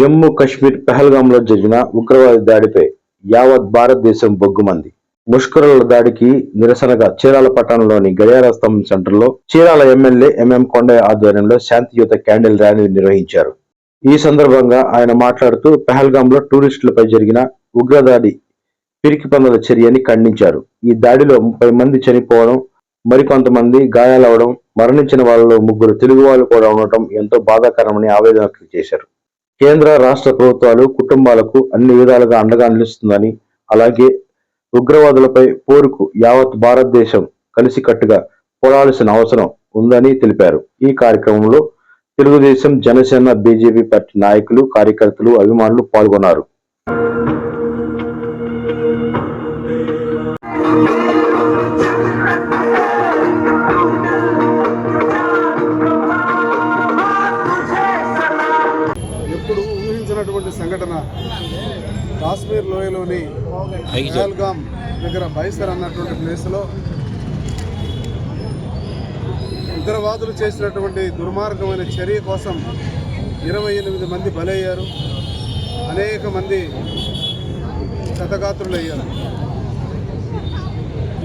జమ్మూ కశ్మీర్ పెహల్గాంలో జరిగిన ఉగ్రవాద దాడిపై యావత్ భారతదేశం బొగ్గుమంది. ముష్కరుల దాడికి నిరసనగా చీరాల పట్టణంలోని గడియారస్తంభం సెంటర్లో చీరాల ఎమ్మెల్యే ఎంఎం కొండయ్య ఆధ్వర్యంలో శాంతియుత క్యాండిల్ ర్యాలీ నిర్వహించారు. ఈ సందర్భంగా ఆయన మాట్లాడుతూ పెహల్గాంలో టూరిస్టులపై జరిగిన ఉగ్రదాడి పిరికి పందుల చర్యని ఖండించారు. ఈ దాడిలో ముప్పై మంది చనిపోవడం మరికొంతమంది గాయాలవడం మరణించిన వాళ్ళలో ముగ్గురు తెలుగు వాళ్ళు కూడా ఉండటం ఎంతో బాధాకరమని ఆవేదన వ్యక్తం చేశారు. కేంద్ర రాష్ట్ర ప్రభుత్వాలు కుటుంబాలకు అన్ని విధాలుగా అండగా నిలుస్తుందని అలాగే ఉగ్రవాదులపై పోరుకు యావత్ భారతదేశం కలిసికట్టుగా పోరాడాల్సిన అవసరం ఉందని తెలిపారు. ఈ కార్యక్రమంలో తెలుగుదేశం జనసేన బీజేపీ పార్టీ నాయకులు కార్యకర్తలు అభిమానులు పాల్గొన్నారు. సంఘటన కాశ్మీర్ లోయలోని పహల్గాం దగ్గర బైసర్ అన్నటువంటి ప్లేస్లో ఉగ్రవాదులు చేసినటువంటి దుర్మార్గమైన చర్య కోసం ఇరవై ఎనిమిది మంది బలయ్యారు. అనేక మంది శతగాత్రులయ్యారు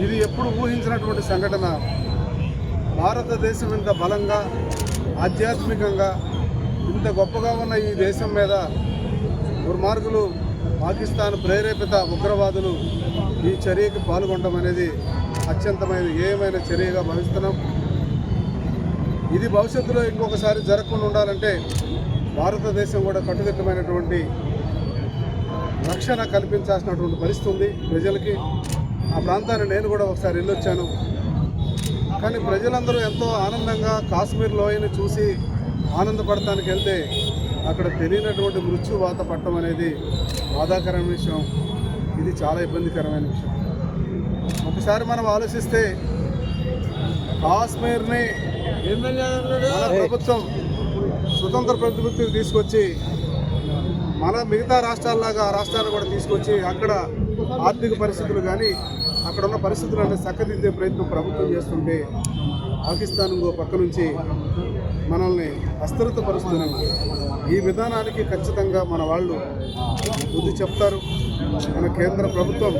ఇది ఎప్పుడు ఊహించినటువంటి సంఘటన? భారతదేశం ఇంత బలంగా ఆధ్యాత్మికంగా ఇంత గొప్పగా ఉన్న ఈ దేశం మీద దుర్మార్గులు పాకిస్తాన్ ప్రేరేపిత ఉగ్రవాదులు ఈ చర్యకు పాల్గొనడం అనేది అత్యంతమైన ఏమైన చర్యగా భావిస్తున్నాం. ఇది భవిష్యత్తులో ఇంకొకసారి జరగకుండా ఉండాలంటే భారతదేశం కూడా కట్టుదిట్టమైనటువంటి రక్షణ కల్పించాల్సినటువంటి పరిస్థితి ఉంది ప్రజలకి. ఆ ప్రాంతాన్ని నేను కూడా ఒకసారి వెళ్ళొచ్చాను. కానీ ప్రజలందరూ ఎంతో ఆనందంగా కాశ్మీర్ లోయని చూసి ఆనందపడటానికి వెళ్తే అక్కడ తెలియనటువంటి మృత్యువాత పట్టడం అనేది బాధాకరమైన విషయం. ఇది చాలా ఇబ్బందికరమైన విషయం. ఒకసారి మనం ఆలోచిస్తే కాశ్మీర్ని మన ప్రభుత్వం స్వతంత్ర ప్రభుత్వం తీసుకొచ్చి మన మిగతా రాష్ట్రాల్లాగా ఆ రాష్ట్రాన్ని కూడా తీసుకొచ్చి అక్కడ ఆర్థిక పరిస్థితులు కానీ అక్కడ ఉన్న పరిస్థితులను చక్కదిద్దే ప్రయత్నం ప్రభుత్వం చేస్తుంటే పాకిస్తాన్ ఇంకో పక్క నుంచి మనల్ని అస్థిరతపరుస్తున్నాం ఈ విధానానికి ఖచ్చితంగా మన వాళ్ళు బుద్ధి చెప్తారు. మన కేంద్ర ప్రభుత్వం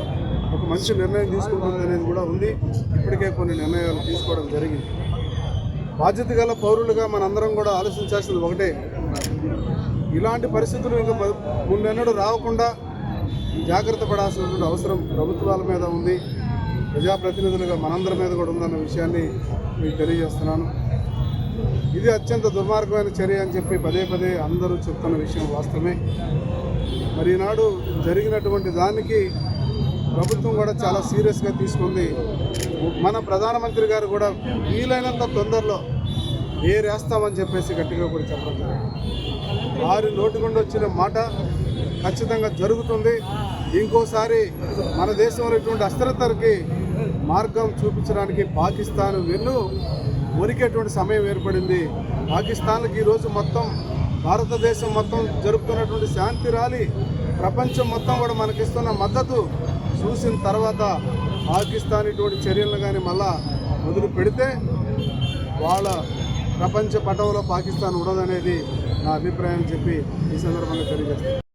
ఒక మంచి నిర్ణయం తీసుకుంటుంది అనేది కూడా ఉంది. ఇప్పటికే కొన్ని నిర్ణయాలు తీసుకోవడం జరిగింది. బాధ్యత గల పౌరులుగా మనందరం కూడా ఆలోచించాల్సింది ఒకటే. ఇలాంటి పరిస్థితులు ఇంకా మ- ముందెన్నడూ రాకుండా జాగ్రత్త పడాల్సినటువంటి అవసరం ప్రభుత్వాల మీద ఉంది. ప్రజాప్రతినిధులుగా మనందరి మీద కూడా ఉందన్న విషయాన్ని మీకు తెలియజేస్తున్నాను. ఇది అత్యంత దుర్మార్గమైన చర్య అని చెప్పి పదే పదే అందరూ చెప్తున్న విషయం వాస్తవమే. మరి ఈనాడు జరిగినటువంటి దానికి ప్రభుత్వం కూడా చాలా సీరియస్గా తీసుకుంది. మన ప్రధానమంత్రి గారు కూడా వీలైనంత తొందరలో ఏరేస్తామని చెప్పేసి గట్టిగా కూడా చెప్పడం జరిగింది. వారి నోటి నుండి వచ్చిన మాట ఖచ్చితంగా జరుగుతుంది. ఇంకోసారి మన దేశంలో ఇటువంటి అస్థిరతకి మార్గం చూపించడానికి పాకిస్తాన్ వెన్ను. ఒరికేటువంటి సమయం ఏర్పడింది. పాకిస్తాన్కి ఈరోజు మొత్తం భారతదేశం మొత్తం జరుపుతున్నటువంటి శాంతి ర్యాలీ ప్రపంచం మొత్తం కూడా మనకిస్తున్న మద్దతు చూసిన తర్వాత పాకిస్తాన్ ఇటువంటి చర్యలను కానీ మళ్ళా మొదలు పెడితే వాళ్ళ ప్రపంచ పటంలో పాకిస్తాన్ ఉండదనేది నా అభిప్రాయం చెప్పి ఈ సందర్భంగా తెలియజేస్తాను